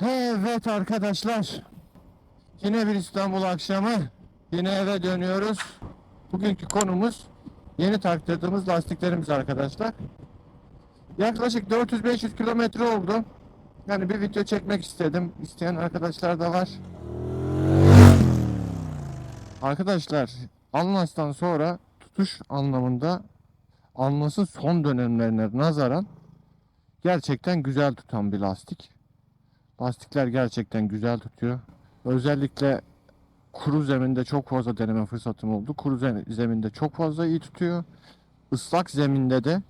Evet arkadaşlar. Yine bir İstanbul akşamı. Yine eve dönüyoruz. Bugünkü konumuz yeni taktırdığımız lastiklerimiz arkadaşlar. Yaklaşık 400-500 kilometre oldu. Yani bir video çekmek istedim. İsteyen arkadaşlar da var. Arkadaşlar Anlas'tan sonra tutuş anlamında Anlas'ın son dönemlerine nazaran gerçekten güzel tutan bir lastik. Lastikler gerçekten güzel tutuyor. Özellikle kuru zeminde çok fazla deneme fırsatım oldu. Kuru ze- zeminde çok fazla iyi tutuyor. Islak zeminde de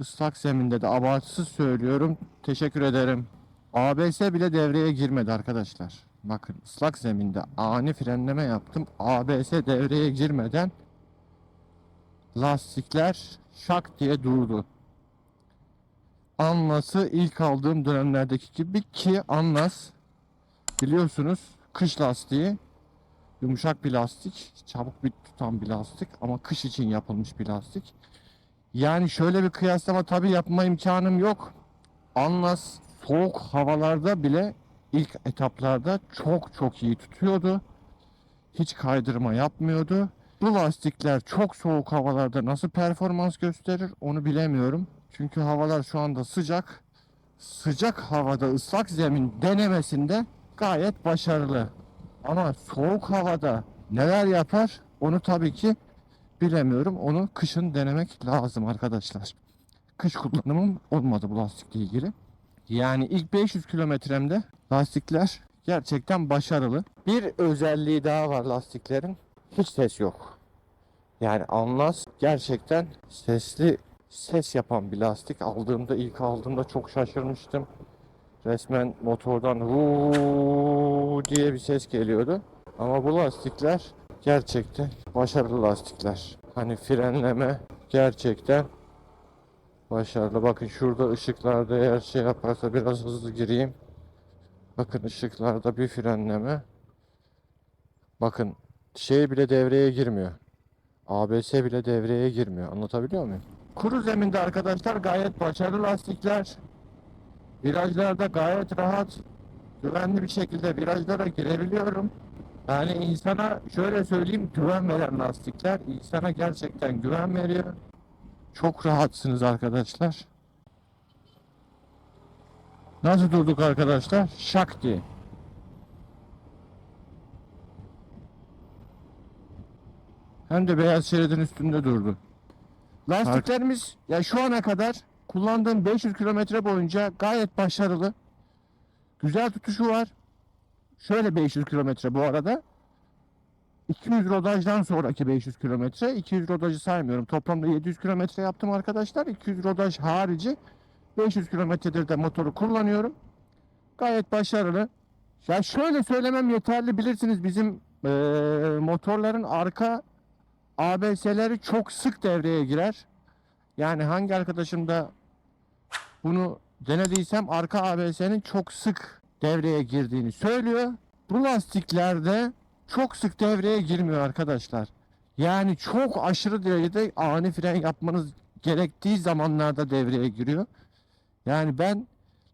ıslak zeminde de abartısız söylüyorum. Teşekkür ederim. ABS bile devreye girmedi arkadaşlar. Bakın ıslak zeminde ani frenleme yaptım. ABS devreye girmeden lastikler şak diye durdu. Anlas'ı ilk aldığım dönemlerdeki gibi ki Anlas biliyorsunuz kış lastiği yumuşak bir lastik, çabuk bir tutan bir lastik ama kış için yapılmış bir lastik. Yani şöyle bir kıyaslama tabi yapma imkanım yok. Anlas soğuk havalarda bile ilk etaplarda çok çok iyi tutuyordu. Hiç kaydırma yapmıyordu. Bu lastikler çok soğuk havalarda nasıl performans gösterir onu bilemiyorum. Çünkü havalar şu anda sıcak. Sıcak havada ıslak zemin denemesinde gayet başarılı. Ama soğuk havada neler yapar onu tabii ki bilemiyorum. Onu kışın denemek lazım arkadaşlar. Kış kullanımım olmadı bu lastikle ilgili. Yani ilk 500 kilometremde lastikler gerçekten başarılı. Bir özelliği daha var lastiklerin. Hiç ses yok. Yani Anlas gerçekten sesli ses yapan bir lastik. Aldığımda ilk aldığımda çok şaşırmıştım. Resmen motordan huu diye bir ses geliyordu. Ama bu lastikler gerçekten başarılı lastikler. Hani frenleme gerçekten başarılı. Bakın şurada ışıklarda eğer şey yaparsa biraz hızlı gireyim. Bakın ışıklarda bir frenleme. Bakın şey bile devreye girmiyor. ABS bile devreye girmiyor. Anlatabiliyor muyum? Kuru zeminde arkadaşlar gayet başarılı lastikler. Virajlarda gayet rahat, güvenli bir şekilde virajlara girebiliyorum. Yani insana şöyle söyleyeyim güven veren lastikler insana gerçekten güven veriyor. Çok rahatsınız arkadaşlar. Nasıl durduk arkadaşlar? Şak diye. Hem de beyaz şeridin üstünde durdu. Lastiklerimiz ya şu ana kadar kullandığım 500 kilometre boyunca gayet başarılı. Güzel tutuşu var. Şöyle 500 kilometre bu arada. 200 rodajdan sonraki 500 kilometre. 200 rodajı saymıyorum. Toplamda 700 kilometre yaptım arkadaşlar. 200 rodaj harici 500 kilometredir de motoru kullanıyorum. Gayet başarılı. Ya şöyle söylemem yeterli bilirsiniz bizim eee, motorların arka ABS'leri çok sık devreye girer. Yani hangi arkadaşım da bunu denediysem arka ABS'nin çok sık devreye girdiğini söylüyor. Bu lastiklerde çok sık devreye girmiyor arkadaşlar. Yani çok aşırı derecede ani fren yapmanız gerektiği zamanlarda devreye giriyor. Yani ben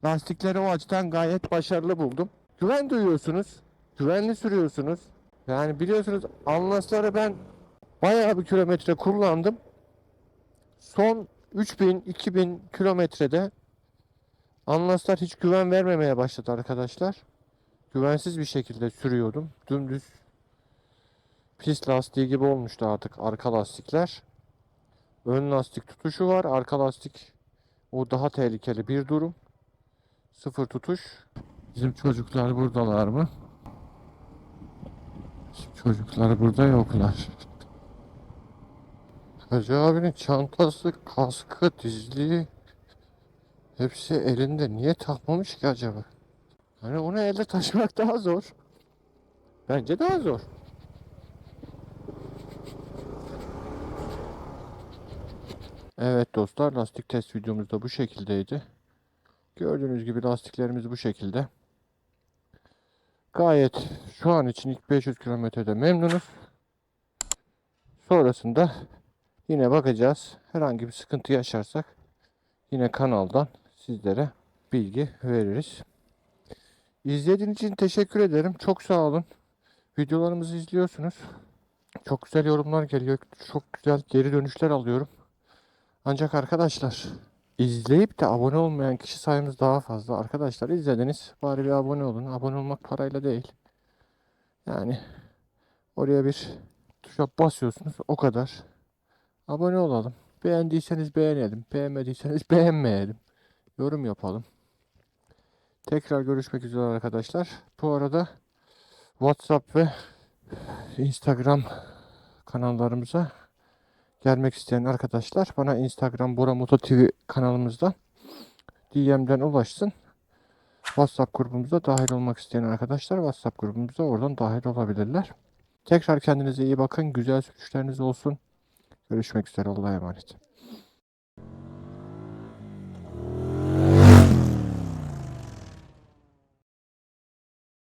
lastikleri o açıdan gayet başarılı buldum. Güven duyuyorsunuz. Güvenli sürüyorsunuz. Yani biliyorsunuz Anlasları ben bayağı bir kilometre kullandım. Son 3000-2000 kilometrede Anlaslar hiç güven vermemeye başladı arkadaşlar. Güvensiz bir şekilde sürüyordum. Dümdüz pist lastiği gibi olmuştu artık arka lastikler. Ön lastik tutuşu var. Arka lastik o daha tehlikeli bir durum. Sıfır tutuş. Bizim çocuklar buradalar mı? Bizim çocuklar burada yoklar. Hacı abinin çantası, kaskı, dizliği hepsi elinde. Niye takmamış ki acaba? Hani onu elde taşımak daha zor. Bence daha zor. Evet dostlar lastik test videomuz da bu şekildeydi. Gördüğünüz gibi lastiklerimiz bu şekilde. Gayet şu an için ilk 500 kilometrede memnunuz. Sonrasında yine bakacağız. Herhangi bir sıkıntı yaşarsak yine kanaldan sizlere bilgi veririz. İzlediğiniz için teşekkür ederim. Çok sağ olun. Videolarımızı izliyorsunuz. Çok güzel yorumlar geliyor. Çok güzel geri dönüşler alıyorum. Ancak arkadaşlar izleyip de abone olmayan kişi sayımız daha fazla. Arkadaşlar izlediniz. Bari bir abone olun. Abone olmak parayla değil. Yani oraya bir tuşa basıyorsunuz. O kadar. Abone olalım. Beğendiyseniz beğenelim. Beğenmediyseniz beğenmeyelim. Yorum yapalım. Tekrar görüşmek üzere arkadaşlar. Bu arada WhatsApp ve Instagram kanallarımıza gelmek isteyen arkadaşlar bana Instagram Bora Moto TV kanalımızda DM'den ulaşsın. WhatsApp grubumuza dahil olmak isteyen arkadaşlar WhatsApp grubumuza oradan dahil olabilirler. Tekrar kendinize iyi bakın. Güzel sürüşleriniz olsun. Görüşmek üzere. Allah'a emanet.